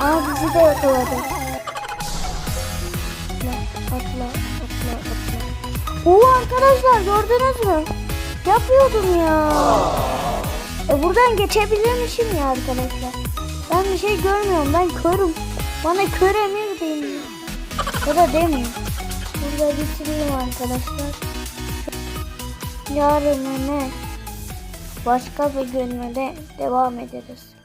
Aa bizi de yakaladı. Atla atla atla atla. Oo arkadaşlar gördünüz mü? Yapıyordum ya. E buradan geçebilirmişim ya arkadaşlar. Ben bir şey görmüyorum. Ben körüm. Bana kör emir deniyor. Ya da demiyor. Burada bitireyim arkadaşlar. Yarın ne? Başka bir günde devam ederiz.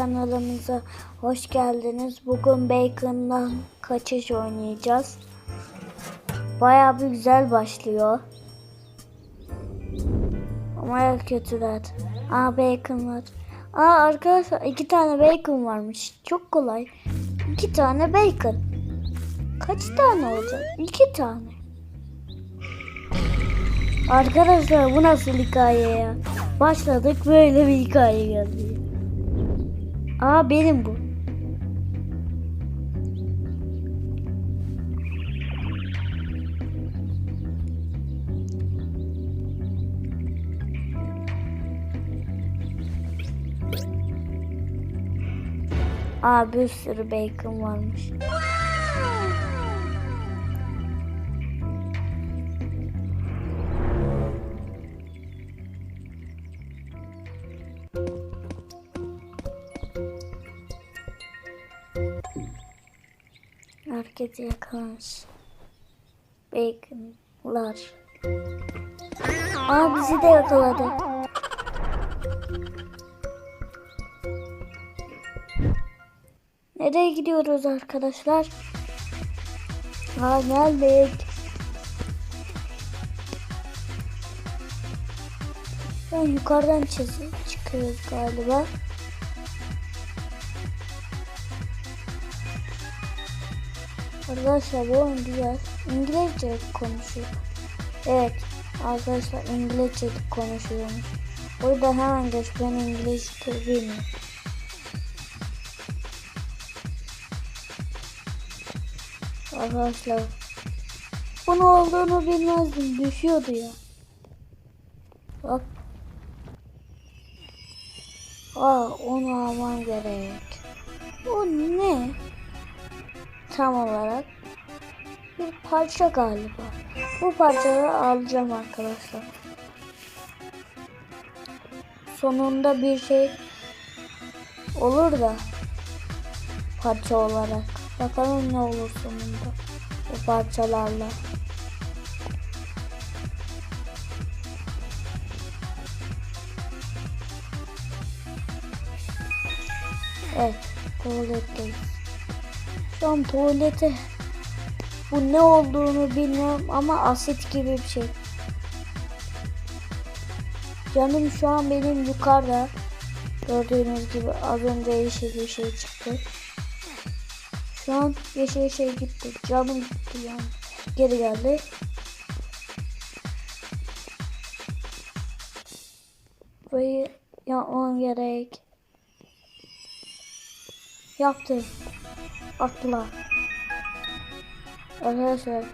Kanalımıza hoş geldiniz. Bugün Bacon'dan kaçış oynayacağız. Bayağı bir güzel başlıyor. Ama ya kötüler. Aa Bacon var. Aa arkadaşlar iki tane Bacon varmış. Çok kolay. İki tane Bacon. Kaç tane olacak? İki tane. Arkadaşlar bu nasıl hikaye ya? Başladık böyle bir hikaye geldi. Aa benim bu. Aa bir sürü bacon varmış. Herkesi yakalamış. Baconlar. Aa bizi de yakaladı. Nereye gidiyoruz arkadaşlar? Aa geldik. Ben yukarıdan çiz- çıkıyoruz galiba. Arkadaşlar bu oyun güzel. İngilizce konuşuyor. Evet arkadaşlar İngilizce konuşuyormuş. O yüzden hemen geç ben İngilizce bilmiyorum. Arkadaşlar bunun olduğunu bilmezdim. Düşüyordu ya. Bak. Aa onu almam gerek. O ne? Tam olarak bir parça galiba. Bu parçayı alacağım arkadaşlar. Sonunda bir şey olur da parça olarak. Bakalım ne olur sonunda bu parçalarla. Evet, tuvaletteyiz. Şu an tuvalete bu ne olduğunu bilmiyorum ama asit gibi bir şey. Canım şu an benim yukarıda. Gördüğünüz gibi az önce yeşil bir şey çıktı. Şu an yeşil şey gitti. Canım gitti yani. Geri geldi. Burayı yapmam gerek. Yaptım. Atla. Arkadaşlar.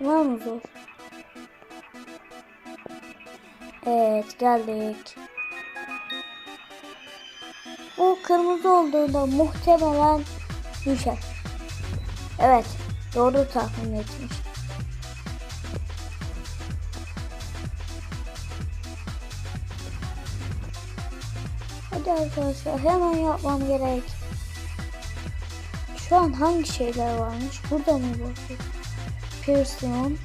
Var mı zor? Evet geldik. Bu kırmızı olduğunda muhtemelen düşer. Evet doğru tahmin etmiş. Hadi arkadaşlar hemen yapmam gerek. Şu an hangi şeyler varmış? Burada mı bakıyor? Piercing.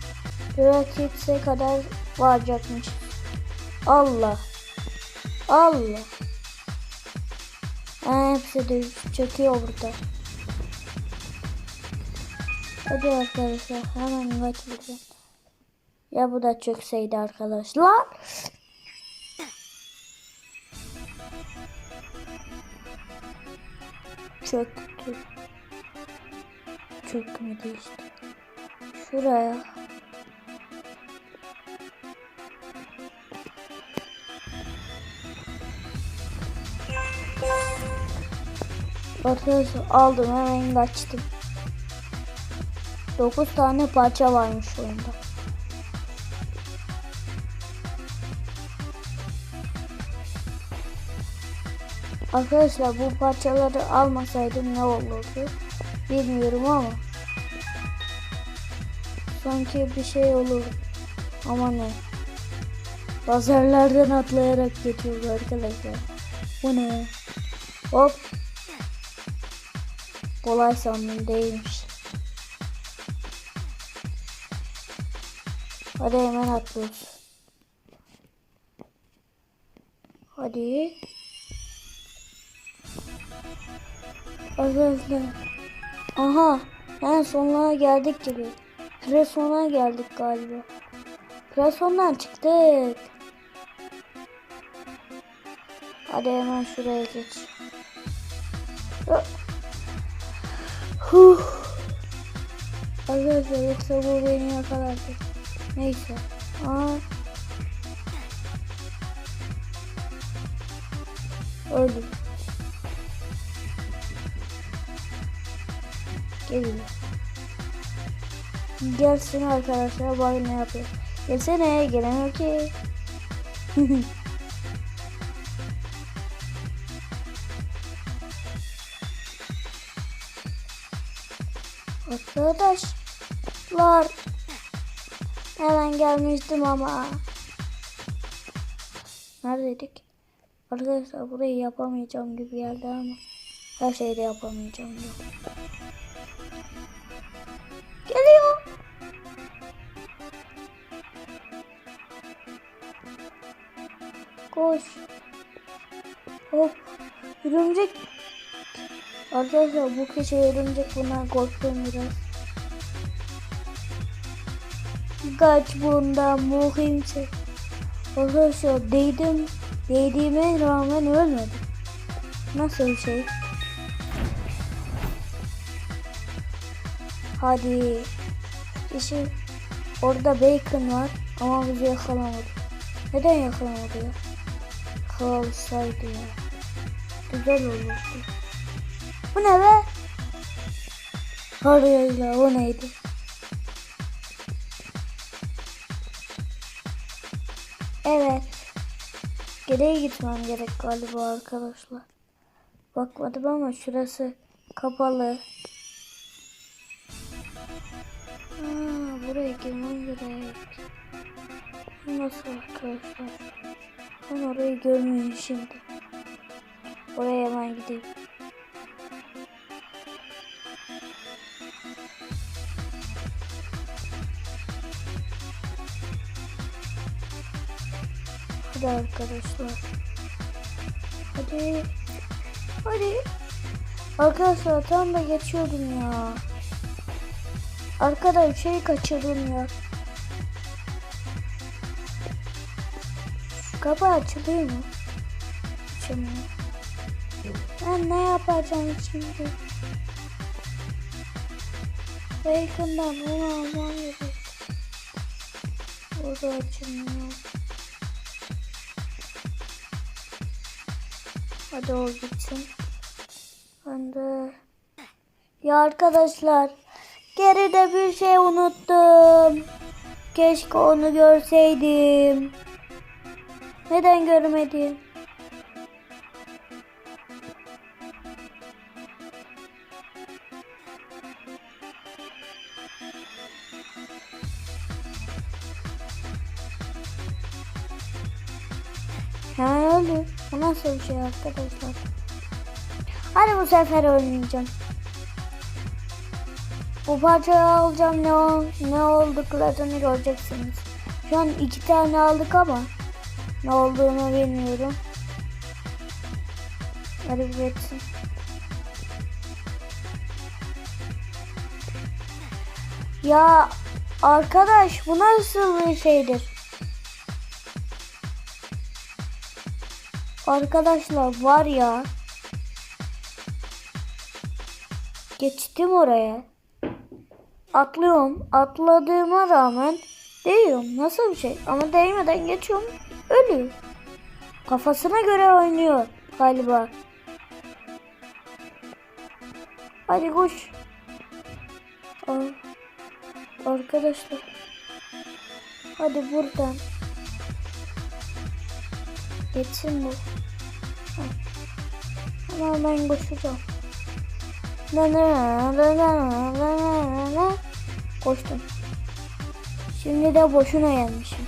Gratis'e kadar varacakmış. Allah. Allah. Ha, hepsi de çöküyor burada. Hadi arkadaşlar hemen buradan. Ya bu da çökseydi arkadaşlar. Çöktü. Çökmedi işte. Şuraya. Arkadaşlar aldım hemen kaçtım. 9 tane parça varmış oyunda. Arkadaşlar bu parçaları almasaydım ne olurdu bilmiyorum ama sanki bir şey olur. Ama ne? Lazerlerden atlayarak geçiyoruz arkadaşlar. Bu ne? Hop. Kolay sandım değilmiş. Hadi hemen atlıyoruz. Hadi. Arkadaşlar. Aha. En sonuna geldik gibi. Preson'a geldik galiba. Preson'dan çıktık. Hadi hemen şuraya geç. Huh. Arkadaşlar yoksa bu beni yakalardı. Neyse. Aa. Öldüm. Geliyor. Gelsin arkadaşlar bak ne yapıyor. Gelsene gelemiyor ki. Arkadaşlar hemen gelmiştim ama neredeydik? Arkadaşlar burayı yapamayacağım gibi geldi ama her şeyi de yapamayacağım diyor. Koş. Hop. Örümcek. Arkadaşlar bu kişi örümcek bundan korktum biraz. Kaç bundan muhimse. Arkadaşlar değdim. Değdiğime rağmen ölmedim. Nasıl bir şey? Hadi. İşte orada bacon var ama bizi yakalamadı. Neden yakalamadı ya? Kalsaydı ya. Güzel olurdu. Bu ne be? Harika o neydi? Evet. Geriye gitmem gerek galiba arkadaşlar. Bakmadım ama şurası kapalı. Aa, buraya girmem gerek. Nasıl arkadaşlar? Ben orayı görmüyorum şimdi. Oraya hemen gideyim. Hadi arkadaşlar. Hadi. Hadi. Arkadaşlar tam da geçiyordum ya. Arkada bir şey kaçırdım ya. Kapı açılıyor mu? Açılmıyor. Ben ne yapacağım şimdi? Bacon'dan bunu almam gerek. O da açılmıyor. Hadi o gitsin. Ben de... Ya arkadaşlar geride bir şey unuttum. Keşke onu görseydim. Neden görmedim? Yani. Bu nasıl bir şey arkadaşlar? Hadi bu sefer oynayacağım. Bu parçayı alacağım ne, ol, ne olduklarını göreceksiniz. Şu an iki tane aldık ama ne olduğunu bilmiyorum. Hadi bir geçsin. Ya arkadaş bu nasıl bir şeydir? Arkadaşlar var ya. Geçtim oraya. atlıyorum. Atladığıma rağmen değiyorum. Nasıl bir şey? Ama değmeden geçiyorum. Ölüyor. Kafasına göre oynuyor galiba. Hadi koş. Aa, arkadaşlar. Hadi buradan. Geçsin bu. Ama ben koşacağım. Na na na na na na. Koştum. Şimdi de boşuna gelmişim.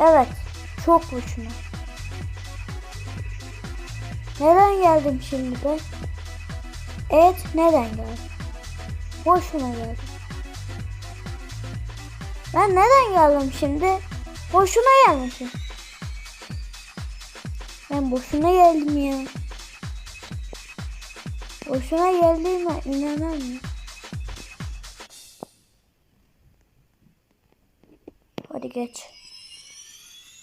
Evet. Çok boşuna. Neden geldim şimdi ben? Evet neden geldim? Boşuna geldim. Ben neden geldim şimdi? Boşuna gelmişim. Ben boşuna geldim ya. Boşuna geldiğime inanamıyorum. Hadi geç.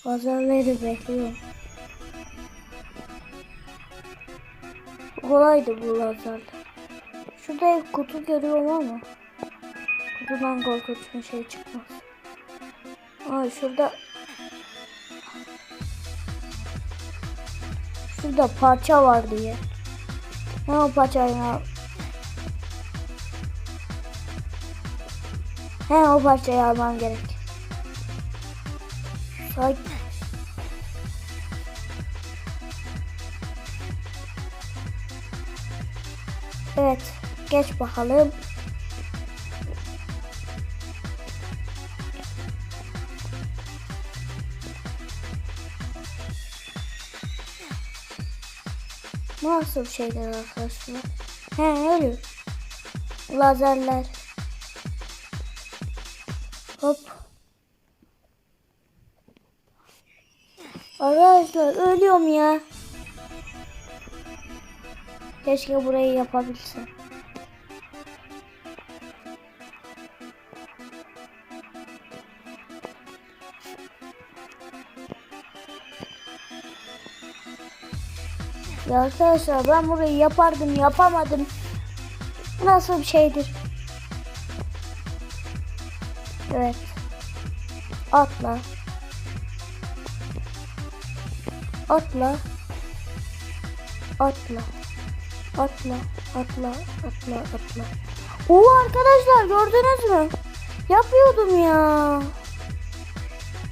Pazarları bekliyorum. Kolaydı bu lazerler. Şurada bir kutu görüyorum ama kutudan korkunç bir şey çıkmaz. Aa şurada şurada parça var diye. Ne o parça ya? He o parçayı almam gerek. Sanki Evet, geç bakalım. Nasıl şeyler arkadaşlar? He öyle. Lazerler. Hop. Arkadaşlar ölüyorum ya. Keşke burayı yapabilsem. Ya arkadaşlar ben burayı yapardım yapamadım. Nasıl bir şeydir? Evet. Atla. Atla. Atla. Atla, atla, atla, atla. Oo arkadaşlar gördünüz mü? Yapıyordum ya.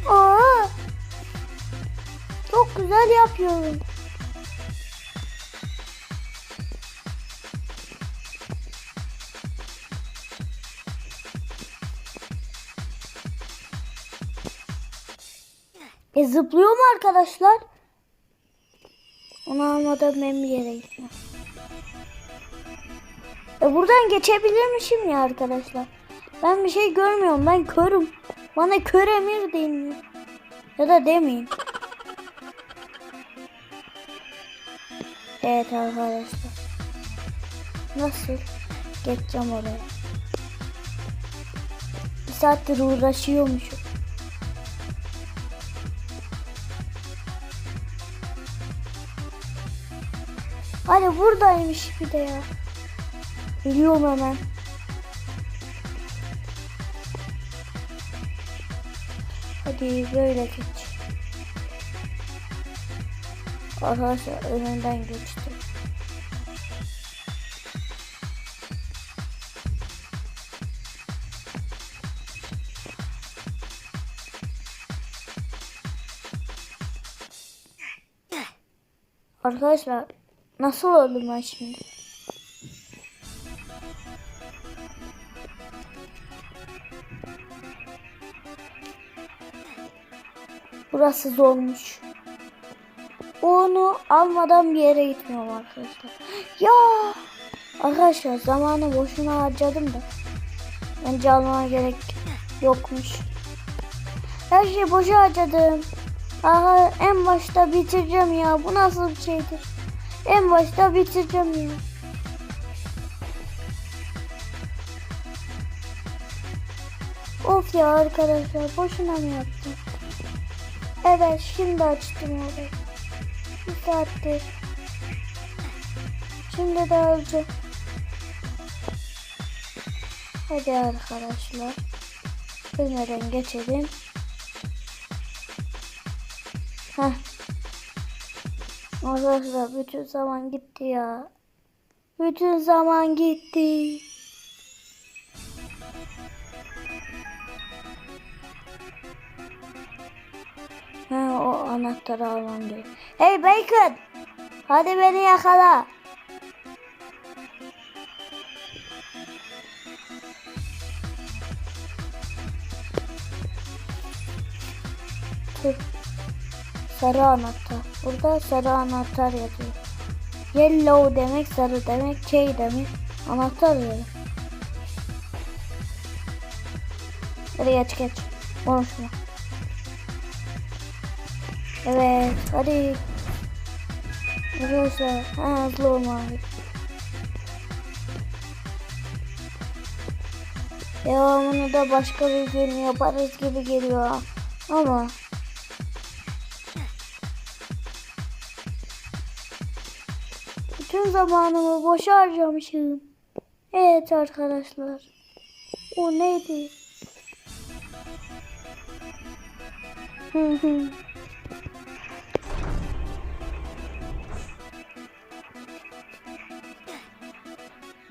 Aa. Çok güzel yapıyorum. E zıplıyor mu arkadaşlar? Onu almadan ben bir yere gitmem. E buradan geçebilirmişim ya arkadaşlar. Ben bir şey görmüyorum. Ben körüm. Bana kör emir deyin. Ya da demeyin. Evet arkadaşlar. Nasıl? Geçeceğim oraya. Bir saattir uğraşıyormuşum. Hadi buradaymış bir de ya. Biliyorum hemen. Hadi böyle geç. Arkadaşlar önünden geçtim. Arkadaşlar nasıl oldum ben şimdi? Burası zormuş. Onu almadan bir yere gitmiyorum arkadaşlar. Ya arkadaşlar zamanı boşuna harcadım da. Bence almaya gerek yokmuş. Her şeyi boşa harcadım. Aha en başta bitireceğim ya. Bu nasıl bir şeydir? En başta bitireceğim ya. Of ya arkadaşlar boşuna mı yaptım? Evet şimdi açtım orayı. Bir saattir. Şimdi de öleceğim. Hadi arkadaşlar. Ölmeden geçelim. Heh. Arkadaşlar bütün zaman gitti ya. Bütün zaman gitti. O anahtarı almam gerek. Hey Bacon! Hadi beni yakala. Sarı anahtar. Burada sarı anahtar yazıyor. Yellow demek sarı demek. K demek. Anahtar demek. Hadi geç geç. Konuşma. Evet hadi. Arkadaşlar ha, hızlı olmalıyız. Devamını da başka bir gün yaparız gibi geliyor. Ama bütün zamanımı boşa harcamışım. Evet arkadaşlar. O neydi? Hı hı.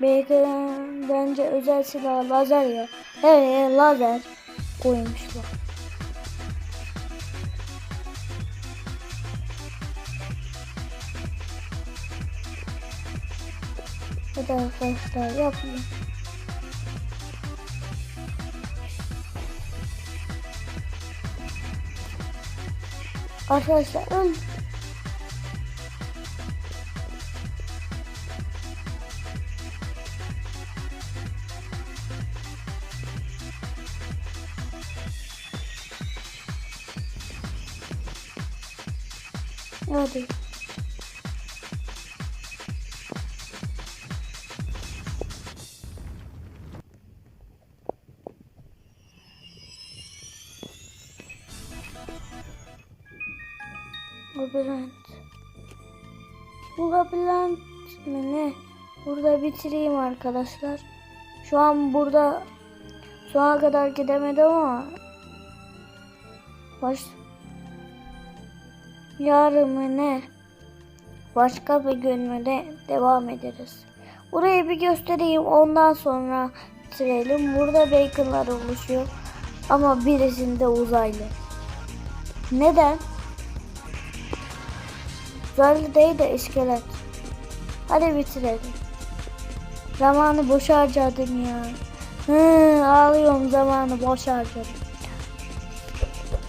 Belki bence özel silah lazer ya. Evet lazer koymuşlar. Hadi arkadaşlar yapın. Arkadaşlar öl. Burada bitireyim arkadaşlar. Şu an burada sona kadar gidemedim ama baş yarın mı ne? Başka bir gün mü de devam ederiz. Burayı bir göstereyim ondan sonra bitirelim. Burada baconlar oluşuyor. Ama birisinde uzaylı. Neden? Uzaylı değil de iskelet. Hadi bitirelim. Zamanı boş harcadım ya. Hı, ağlıyorum zamanı boş harcadım.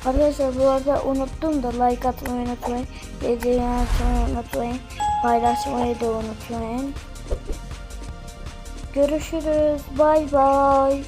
Arkadaşlar bu arada unuttum da like atmayı unutmayın. Videoyu atmayı unutmayın. Paylaşmayı da unutmayın. Görüşürüz. Bay bay.